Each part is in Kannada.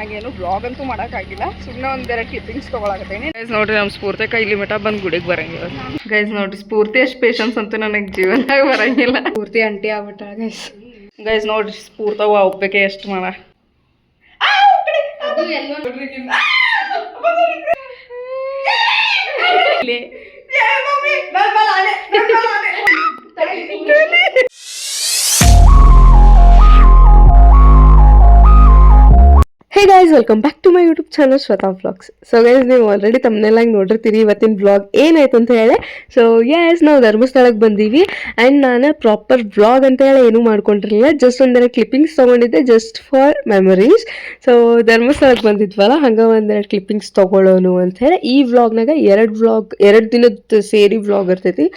ನಂಗೇನು ಬ್ಲಾಗ್ ಅಂತೂ ಮಾಡೋಕ್ಕಾಗಿಲ್ಲ. ಸುಮ್ಮನೆ ಒಂದೆರಡು ಕ್ಲಿಪ್ಪಿಂಗ್ಸ್ ತೊಗೊಳಕತ್ತೀನಿ ಗೈಸ್ ನೋಡ್ರಿ ನಮ್ಮ ಸ್ಫೂರ್ತಿ ಇಲ್ಲಿ ಮಠ ಬಂದು ಗುಡಿಗೆ ಬರಂಗಿಲ್ಲ ಗೈಸ್ ನೋಡ್ರಿ ಸ್ಫೂರ್ತಿ ಅಷ್ಟು ಪೇಷನ್ಸ್ ಅಂತೂ ನನಗೆ ಜೀವನದಾಗ ಬರಂಗಿಲ್ಲ. ಸ್ಫೂರ್ತಿ ಅಂಟಿ ಆಗ್ಬಿಟ್ಟ ಗೈಸ್ ಗೈಸ್ ನೋಡ್ರಿ ಸ್ಫೂರ್ತವ ಒಪ್ಪಕ್ಕೆ ಎಷ್ಟು ಮಾಡ. Guys welcome back to my YouTube channel Shweta vlogs so guys ನೀವು ಆಲ್ರೆಡಿ ತಮ್ಮನೆಲ್ಲಾಗಿ ನೋಡಿರ್ತೀರಿ ಇವತ್ತಿನ ವ್ಲಾಗ್ ಏನಾಯ್ತು ಅಂತ ಹೇಳಿ. ಸೊ ಎಸ್ ನಾವು ಧರ್ಮಸ್ಥಳಕ್ಕೆ ಬಂದೀವಿ. ಆ್ಯಂಡ್ ನಾನು ಪ್ರಾಪರ್ ವ್ಲಾಗ್ ಅಂತ ಹೇಳಿ ಏನೂ ಮಾಡ್ಕೊಂಡಿರಲಿಲ್ಲ. ಜಸ್ಟ್ ಒಂದೆರಡು ಕ್ಲಿಪ್ಪಿಂಗ್ಸ್ ತೊಗೊಂಡಿದ್ದೆ ಜಸ್ಟ್ ಫಾರ್ ಮೆಮರೀಸ್ ಸೊ ಧರ್ಮಸ್ಥಳಕ್ಕೆ ಬಂದಿದ್ವಲ್ಲ, ಹಂಗೆ ಒಂದೆರಡು ಕ್ಲಿಪ್ಪಿಂಗ್ಸ್ ತೊಗೊಳ್ಳೋನು ಅಂತ ಹೇಳಿ. ಈ ವ್ಲಾಗ್ನಾಗ ಎರಡು ವ್ಲಾಗ್ ಎರಡು ದಿನದ ಸೇರಿ ವ್ಲಾಗ್ ಇರ್ತೈತಿ.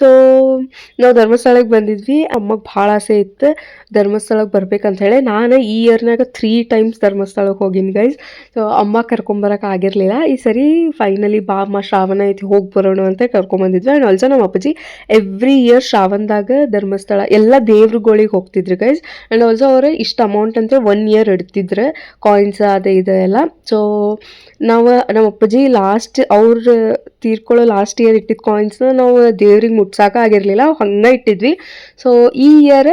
ಸೊ ನಾವು ಧರ್ಮಸ್ಥಳಕ್ಕೆ ಬಂದಿದ್ವಿ. ಅಮ್ಮಗೆ ಭಾಳ ಆಸೆ ಇತ್ತು ಧರ್ಮಸ್ಥಳಕ್ಕೆ ಬರ್ಬೇಕಂತ ಹೇಳಿ. ನಾನು ಈ ಇಯರ್ನಾಗ ತ್ರೀ ಟೈಮ್ಸ್ ಧರ್ಮಸ್ಥಳಕ್ಕೆ ಹೋಗಿನಿ ಗೈಸ್ ಸೊ ಅಮ್ಮ ಕರ್ಕೊಂಬರಕ್ಕೆ ಆಗಿರಲಿಲ್ಲ. ಈ ಸರಿ ಫೈನಲಿ ಬಾ ಅಮ್ಮ, ಶ್ರಾವಣ ಐತಿ, ಹೋಗಿ ಬರೋಣ ಅಂತ ಕರ್ಕೊಂಬಂದಿದ್ವಿ ಆ್ಯಂಡ್ ಆಲ್ಸೋ ನಮ್ಮ ಅಪ್ಪಾಜಿ ಎವ್ರಿ ಇಯರ್ ಶ್ರಾವಣದಾಗ ಧರ್ಮಸ್ಥಳ ಎಲ್ಲ ದೇವ್ರುಗಳಿಗೆ ಹೋಗ್ತಿದ್ರು ಗೈಸ್ ಆ್ಯಂಡ್ ಆಲ್ಸೋ ಅವರು ಇಷ್ಟು ಅಮೌಂಟ್ ಅಂತ ಒನ್ ಇಯರ್ ಇಡ್ತಿದ್ರು. ಕಾಯಿನ್ಸ್ ಅದು ಇದೆಲ್ಲ ಸೊ ನಾವು, ನಮ್ಮ ಅಪ್ಪಾಜಿ ಲಾಸ್ಟ್ ಅವ್ರು ತೀರ್ಕೊಳ್ಳೋ ಲಾಸ್ಟ್ ಇಯರ್ ಇಟ್ಟಿದ್ದ ಕಾಯಿನ್ಸ್ನ ನಾವು ದೇವ್ರಿಗೆ ಮುಟ್ಸಾಕ ಆಗಿರಲಿಲ್ಲ. ಹಂಗೆ ಇಟ್ಟಿದ್ವಿ. ಸೊ ಈ ಇಯರ್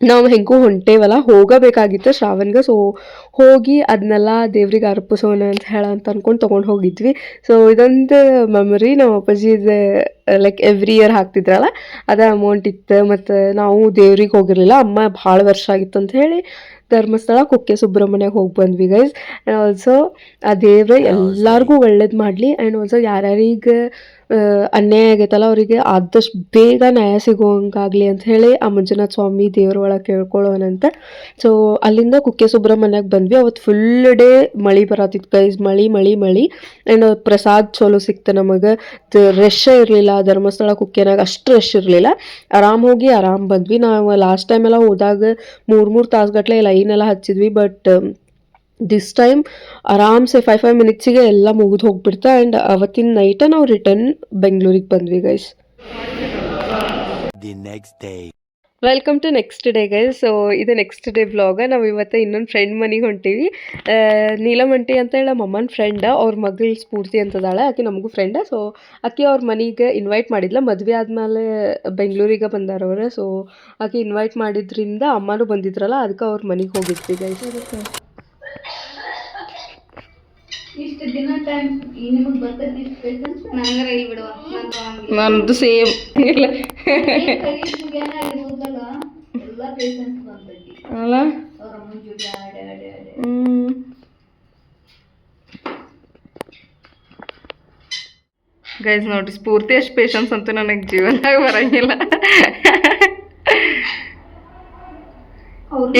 ನಾವು ಹೆಂಗೂ ಹೊಂಟೇವಲ್ಲ, ಹೋಗಬೇಕಾಗಿತ್ತು ಶ್ರಾವಣ್ಗೆ. ಸೊ ಹೋಗಿ ಅದನ್ನೆಲ್ಲ ದೇವ್ರಿಗೆ ಅರ್ಪಿಸೋಣ ಅಂತ ಹೇಳ ಅಂತ ಅಂದ್ಕೊಂಡು ತೊಗೊಂಡು ಹೋಗಿದ್ವಿ. ಸೊ ಇದೊಂದು ಮೆಮೊರಿ ನಮ್ಮ ಅಪ್ಪಾಜಿದು ಲೈಕ್ ಎವ್ರಿ ಇಯರ್ ಹಾಕ್ತಿದ್ರಲ್ಲ ಅದ ಅಮೌಂಟ್ ಇತ್ತು. ಮತ್ತು ನಾವು ದೇವ್ರಿಗೆ ಹೋಗಿರಲಿಲ್ಲ. ಅಮ್ಮ ಭಾಳ ವರ್ಷ ಆಗಿತ್ತು ಅಂತ ಹೇಳಿ ಧರ್ಮಸ್ಥಳ ಕುಕ್ಕೆ ಸುಬ್ರಹ್ಮಣ್ಯಕ್ಕೆ ಹೋಗಿ ಬಂದ್ವಿ ಗೈಸ್ ಆ್ಯಂಡ್ ಆಲ್ಸೋ ಆ ದೇವ್ರ ಎಲ್ಲರಿಗೂ ಒಳ್ಳೇದು ಮಾಡಲಿ. ಆ್ಯಂಡ್ ಆಲ್ಸೋ ಯಾರ್ಯಾರಿಗೆ ಅನ್ಯಾಯ ಆಗೈತಲ್ಲ ಅವರಿಗೆ ಆದಷ್ಟು ಬೇಗ ನ್ಯಾಯ ಸಿಗೋಂಗಾಗಲಿ ಅಂತ ಹೇಳಿ ಆ ಮಂಜುನಾಥ ಸ್ವಾಮಿ ದೇವ್ರ ಒಳಗೆ ಕೇಳ್ಕೊಳ್ಳೋಣಂತ ಸೊ ಅಲ್ಲಿಂದ ಕುಕ್ಕೆ ಸುಬ್ರಹ್ಮಣ್ಯಕ್ಕೆ ಬಂದ್ವಿ. ಅವತ್ತು ಫುಲ್ ಡೇ ಮಳೆ ಬರತ್ತಿತ್ತು ಗೈಸ್ ಮಳೆ ಮಳೆ ಮಳೆ. ಆ್ಯಂಡ್ ಪ್ರಸಾದ್ ಚಲೋ ಸಿಕ್ತು ನಮಗೆ. ರಶ್ ಇರಲಿಲ್ಲ. ಧರ್ಮಸ್ಥಳ, ಕುಕ್ಕೆನಾಗ ಅಷ್ಟು ರಶ್ ಇರಲಿಲ್ಲ. ಆರಾಮ್ ಹೋಗಿ ಆರಾಮ್ ಬಂದ್ವಿ. ನಾವು ಲಾಸ್ಟ್ ಟೈಮ್ ಎಲ್ಲ ಹೋದಾಗ ಮೂರು ಮೂರು ತಾಸುಗಟ್ಲೆ ಲೈನೆಲ್ಲ ಹಚ್ಚಿದ್ವಿ. ಬಟ್ ದಿಸ್ ಟೈಮ್ ಆರಾಮ್ಸೆ ಫೈವ್ ಫೈವ್ ಮಿನಿಟ್ಸಿಗೆ ಎಲ್ಲ ಮುಗಿದು ಹೋಗ್ಬಿಡ್ತಾ. ಆ್ಯಂಡ್ ಅವತ್ತಿನ ನೈಟ ನಾವು ರಿಟರ್ನ್ ಬೆಂಗಳೂರಿಗೆ ಬಂದ್ವಿ guys the next day. Welcome to next day guy so ಇದು ನೆಕ್ಸ್ಟ್ ಡೇ ಬ್ಲಾಗ ನಾವು ಇವತ್ತು ಇನ್ನೊಂದು ಫ್ರೆಂಡ್ ಮನೆಗೆ ಹೊಂಟೀವಿ. ನೀಲಮಂಟಿ ಅಂತ ಹೇಳಿ ಮಮ್ಮನ ಫ್ರೆಂಡ ಅವ್ರ ಮಗಳ ಸ್ಫೂರ್ತಿ ಅಂತದಾಳೆ. ಆಕೆ ನಮಗೂ ಫ್ರೆಂಡ ಸೊ ಆಕೆ ಅವ್ರ ಮನೆಗೆ ಇನ್ವೈಟ್ ಮಾಡಿದ್ಲ. ಮದುವೆ ಆದಮೇಲೆ ಬೆಂಗಳೂರಿಗೆ ಬಂದಾರವ್ರೆ ಸೊ ಆಕೆ ಇನ್ವೈಟ್ ಮಾಡಿದ್ರಿಂದ ಅಮ್ಮನೂ ಬಂದಿದ್ರಲ್ಲ ಅದಕ್ಕೆ ಅವ್ರ ಮನೆಗೆ ಹೋಗಿದ್ವಿ ಗೈಸ್ ಇಷ್ಟು ದಿನ ಟೈಮ್ ನಿಮಗೆ ಬರ್ತದೆ ಬಿಡುವ ನಂದು ಸೇಮ್ ಇಲ್ಲ ಆಗಿರ್ಬೋದಲ್ಲ ಎಲ್ಲ ಪೇಷನ್ಸ್ ಬಂದೈತಿ ಅಲ್ಲ? ಗೈಸ್ ನೋಡ್ರಿ ಸ್ಫೂರ್ತಿ ಅಷ್ಟು ಪೇಷನ್ಸ್ ಅಂತೂ ನನಗೆ ಜೀವನದಾಗ ಬರಂಗಿಲ್ಲ.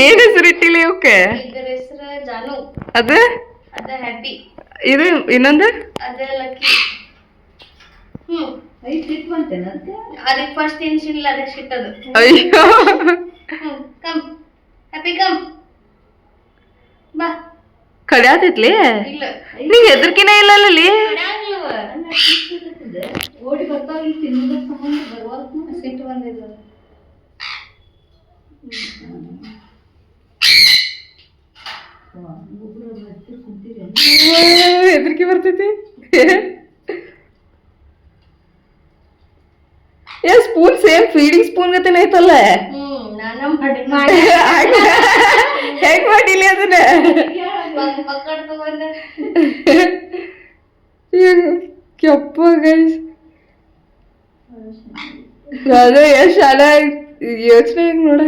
ಏನ್ ಹೆಸರು ಇಟ್ಟಿಲ್ಲ ಇವಕ್ಕೆ ಇದರ ಹೆಸರು ಜಾನು. ಅದು? ಅದ ಹ್ಯಾಪಿ. ಇದು ಇನ್ನೊಂದು? ಅದ ಲಕ್ಕಿ. ಹ್ಮ್. ಐದು ಸಿಟ್ ಬಂತೇನ ಅದಕ್ಕೆ ಫಸ್ಟ್ ತಿನ್ಸಿಲ್ಲ ಅದಕ್ಕೆ ಸಿಟ್ಟದು ಅಯ್ಯೋ. ಕಮ್ ಹ್ಯಾಪಿ ಕಮ್ ಬಾ ಕಡ್ಯಾತೈತ್ಲಿ ನೀ ಹೆದರ್ಕಿನ ಇಲ್ಲ ಅಲ್ಲಿ ಓಡಿ ಬರ್ತಾವ ಇಲ್ಲಿ ತಿನ್ನೋದ್ರ ಸಂಬಂಧ ಬರುವಾಗ ಸಿಟ್ಟು ಬಂದಿದ್ದು. ಹೆದರ್ಕಿ ಬರ್ತೈತಿ. ಏ ಸ್ಪೂನ್ ಸೇಮ್ ಫೀಡಿಂಗ್ ಸ್ಪೂನ್ ಗತೆನ ಐತಲ್ಲ? ಹೇಗ್ ಮಾಡಿಲಿ ಅದನ್ನ. ಕೆಪ್ಪ ಗೈಸ್ ಅದೇ ಎಷ್ಟು ಚೆನ್ನಾಗಿ ಯೋಚನೆ ಹೆಂಗ್ ನೋಡ.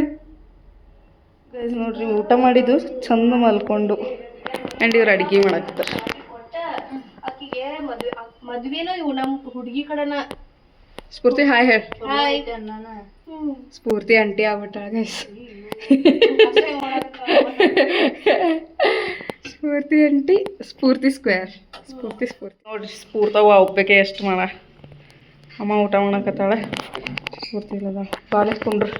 ಗೈಸ್ ನೋಡ್ರಿ ಊಟ ಮಾಡಿದ್ದು ಚಂದ ಮಲ್ಕೊಂಡು. ಆ್ಯಂಡ್ ಇವ್ರು ಅಡಿಗೆ ಮಾಡಾಕ್ತಾರೆ ಕೊಟ್ಟ ಆಕಿಗೆ ಮದ್ವೆ ಮದ್ವೆನೂ ಇವು ನಮ್ ಹುಡುಗಿ ಕಡೆನ. ಸ್ಫೂರ್ತಿ ಹಾಯ್ ಹೇಳಿ. Hi. Spoorthi aunty ಆಗ್ಬಿಟ್ಟಾಳ guys Spoorthi aunty Spoorthi square Spoorthi Spoorthi ನೋಡ್ರಿ ಸ್ಫೂರ್ತವ ಒಪ್ಪಕ್ಕೆ ಎಷ್ಟು ಮಾಡ ಅಮ್ಮ ಊಟ ಮಾಡಕತ್ತಾಳ ಸ್ಫೂರ್ತಿ ಇಲ್ಲದ ಕಾಲೇಜ್ ಕೊಂಡ್ರಿ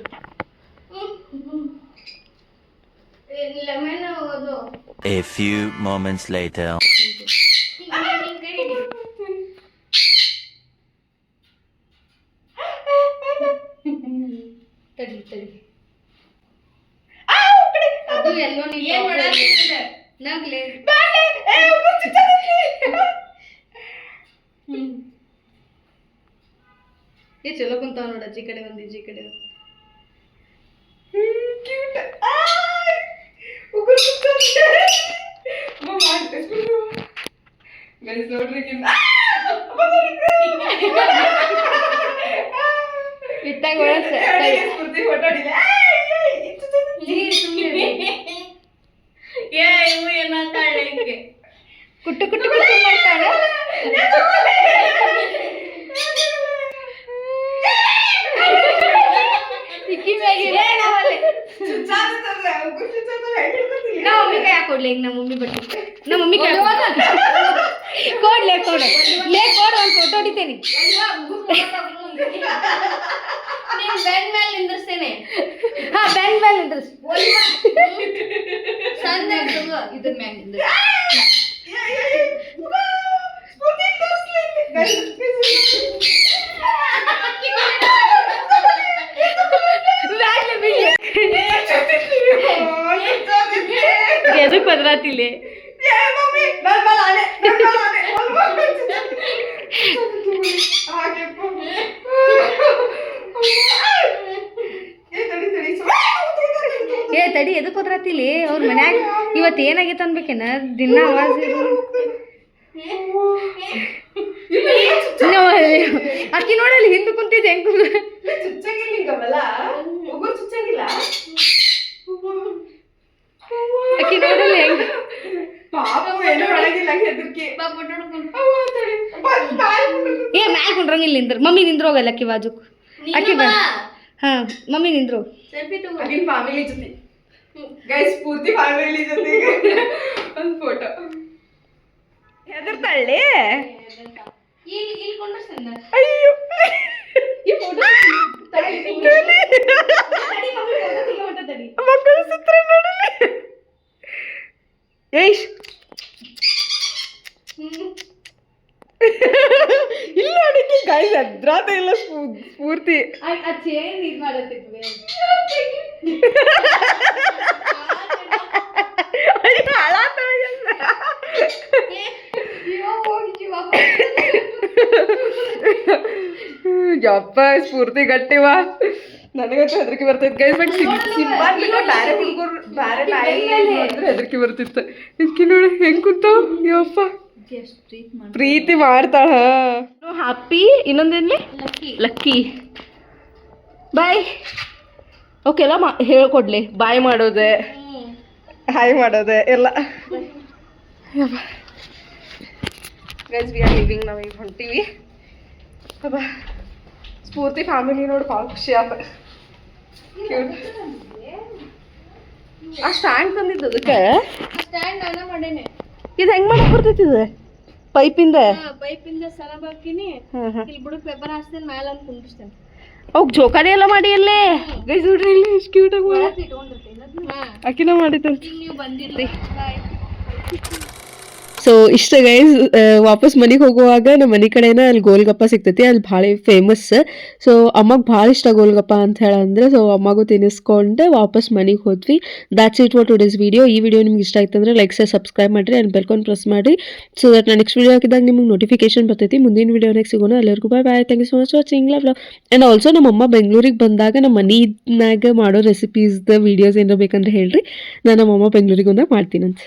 ಲೆಮನ್ ಅದು A few moments later. ತಡಿ ತಡಿ ಅದು ಎಲ್ಲೋ ನೀ ಏನ್ ನಗ್ಲೆ ಹ್ಮ್ ಏ ಚಲೋ ಕುಂತಾವ ನೋಡ ಅಜ್ಜಿ ಕಡೆ ಒಂದು ಈಜಿ ಕಡೆ ಒಂದು. ಇಟ್ಟಾಗ ಒಳಗ್ ಸ- ಏ, ಸುಮ್ನಿರಿ. ಏ, ಇವು ಏನಾತಾಳೆ ಈಕೆ? ಕುಟ್ಟು ಕುಟ್ಟು ಕುಟ್ಟು ಮಾಡ್ತಾಳ. ನಮ್ಮ ಮಮ್ಮಿ ಕೈ ಕೊಡ್ಲಿ? ಈಗ ನಮ್ಮ ಮಮ್ಮಿ ಬಟ್ಟೆ ನಮ್ಮ ಮಮ್ಮಿ ಕೈ ಕೊಡ್ಲೆ? ಕೊಡು ಲೇ ಕೊಡು ಒಂದು ಫೋಟೋ ಹೊಡಿತೇನೆ. ಬೆನ್ ಮೇಲೆ ನಿಂದ್ರಿಸ್ತೇನೆ ಹಾ ಬೆನ್ ಮೇಲೆ ನಿಂದ್ರಿಸ್ ಸಣ್ಣ ಇದ್ರ ಮ್ಯಾಗ ನಿಂದ್ರಿಸ್ ಎದಕ್ ಬದ್ರಾತಿಲೆ ಏ ತಡಿ ಎದಕ್ಕೆ ಬದ್ರಾತಿಲಿ ಅವ್ರ ಮನ್ಯಾಗ ಇವತ್ತು ಏನಾಗೈತೆ ಅನ್ಬೇಕೇನ? ದಿನ ಆವಾಜ್ ಅಕ್ಕಿ ನೋಡಲ್ಲಿ ಹಿಂದೆ ಕುಂತಿದ್ದೆ ಹೆಂಗ್ ಅಕ್ಕಿ ನೋಡಲ್ಲಿ ಹೆಂಗ್ ಏ ಮ್ಯಾಲ್ ಕುಂಡ್ರಂಗಿಲ್ಲ ನಿಂದ್ರ. ಮಮ್ಮಿ ನಿಂದ್ರೋಗಲ್ಲ ಅಕ್ಕಿ ಬಾಜು ಅಕ್ಕಿ ಬಾ. ಹಾ ಮಮ್ಮಿ ನಿಂದ್ರು. ಫ್ಯಾಮಿಲಿ ಜೊತೆ. ಗೈಸ್ ಪೂರ್ತಿ ಫ್ಯಾಮಿಲಿ ಜೊತೆಗೆ. ಒಂದು ಫೋಟೋ ಹೆದರ್ತಾಳೆ ಅಯ್ಯೋ. ಈ ಫೋಟೋ ಮಕ್ಕಳು ಸುತ್ತ ನೋಡಲಿ ಏಯ್. ಇಲ್ಲ ಅಡಿಕೆ ಗೈಸ್ ಅದ್ರಾದ ಇಲ್ಲ ಸ್ಫೂ- ಸ್ಫೂರ್ತಿ ಅಯ್ಯೋ, ಹಾಳಾತಾಳ ಎಲ್ಲ. ಯಪ್ಪ ಸ್ಫೂರ್ತಿ ಗಟ್ಟಿವಾ ನನಗಂತೂ ಹೆದರಿಕೆ ಬರ್ತೈತೆ ಗೈಸ್ ಬಟ್ ಸಿಂಬಾ ಬ್ಯಾರೆ ಹುಡುಗರು ಬ್ಯಾರೆ ನಾಯಿ ನೋಡಿದ್ರೆ ಹೆದರಿಕೆ ಬರ್ತಿತ್ತು. ಇದಕ್ಕೆ ನೋಡಿ ಹೆಂಗ್ ಕುಂತಾವ ಯಪ್ಪ. ಪ್ರೀತಿ ಮಾಡ್ತಾಳ. ಹ್ಯಾಪಿ ಇನ್ನೊಂದೇನ್ಲಿ? ಲಕ್ಕಿ ಬಾಯ್ ಓಕೆಲ್ಲ ಮಾ ಹೇಳ್ಕೊಡ್ಲಿ. ಬಾಯ್ ಮಾಡೋದೆ. ಹಾಯ್ ಮಾಡೋದೆ. ಎಲ್ಲ. ಗೈಸ್ ವಿ ಆರ್ ಲಿವಿಂಗ್ ನಾವು ಈಗ ಹೊಂಟೀವಿ ಅಬ್ಬಾ ಸ್ಫೂರ್ತಿ ಫ್ಯಾಮಿಲಿ ನೋಡಿ ಭಾಳ ಖುಷಿ ಆತ. ಆ ಸ್ಟ್ಯಾಂಡ್ ತಂದಿದ್ದು ಅದಕ್ಕೆ? ಸ್ಟ್ಯಾಂಡ್ ನಾನು ಮಾಡೇನೆ. ಇದು ಹೆಂಗ್ ಮಾಡಕ್ ಬರ್ತೈತಿ ಇದು? ಪೈಪಿಂದ? ಪೈಪಿಂದ ಹ್ಮ್ ಹ್ಮ್. ಇಲ್ಲಿ ಬುಡಕ್ ಪೇಪರ್ ಹಾಕ್ತೇನೆ ಮ್ಯಾಲ ಅಂತ ಕುಂದಿರ್ತೇನೆ ಅವ್ಕೆ ಜೋಕಾಲಿ ಎಲ್ಲ ಮಾಡಿ ಅಲ್ಲೇ ಗೈಸ್ ನೋಡ್ರಿ ಇಲ್ಲಿ ಎಷ್ಟು ಕ್ಯೂಟ್ ಆಗಿ ಮಾಡಿ ಅಕ್ಕಿನ ಈಗ ನೀವು ಬಂದಿರ್ರಿ. ಬಾಯ್ ಸೊ ಇಷ್ಟ ಗೈಸ್ ವಾಪಸ್ ಮನೆಗೆ ಹೋಗುವಾಗ ನಮ್ಮ ಮನೆ ಕಡೆನ ಅಲ್ಲಿ ಗೋಲ್ಗಪ್ಪ ಸಿಗ್ತೈತಿ, ಅಲ್ಲಿ ಭಾಳ ಫೇಮಸ್ ಸೊ ಅಮ್ಮಗೆ ಭಾಳ ಇಷ್ಟ ಗೋಲ್ಗಪ್ಪ ಅಂತ ಹೇಳಂದ್ರೆ ಸೊ ಅಮ್ಮಗೂ ತಿನ್ನಿಸ್ಕೊಂಡು ವಾಪಸ್ ಮನೆಗೆ ಹೋದ್ವಿ. That's it what today's video ಈ ವಿಡಿಯೋ ನಿಮ್ಗೆ ಇಷ್ಟ ಆಯ್ತು ಅಂದ್ರೆ ಲೈಕ್ ಸಬ್ಸ್ಕ್ರೈಬ್ ಮಾಡಿರಿ ಆ್ಯಂಡ್ ಬೆಲ್ಕೊಂಡು ಪ್ರೆಸ್ ಮಾಡಿ ಸೊ ದಟ್ ನಾನು ನೆಕ್ಸ್ಟ್ ವಿಡಿಯೋ ಹಾಕಿದಾಗ ನಿಮ್ಗೆ ನೋಟಿಫಿಕೇಶನ್ ಬರ್ತೈತಿ. ಮುಂದಿನ ವೀಡಿಯೋನಾಗ ಸಿಗೋಣ. ಎಲ್ಲರಿಗೂ bye bye thank you so much watching love love and also ನಮ್ಮ ಅಮ್ಮ ಬೆಂಗಳೂರಿಗೆ ಬಂದಾಗ ನಮ್ಮ ಮನಿನಾಗ ಮಾಡೋ ರೆಸಿಪೀಸ್ದ ವೀಡಿಯೋಸ್ ಏನಾರ ಬೇಕಂದ್ರೆ ಹೇಳ್ರಿ. ನಾನು ನಮ್ಮಮ್ಮ ಬೆಂಗಳೂರಿಗೆ ಬಂದಾಗ ಮಾಡ್ತೀನಂತೆ.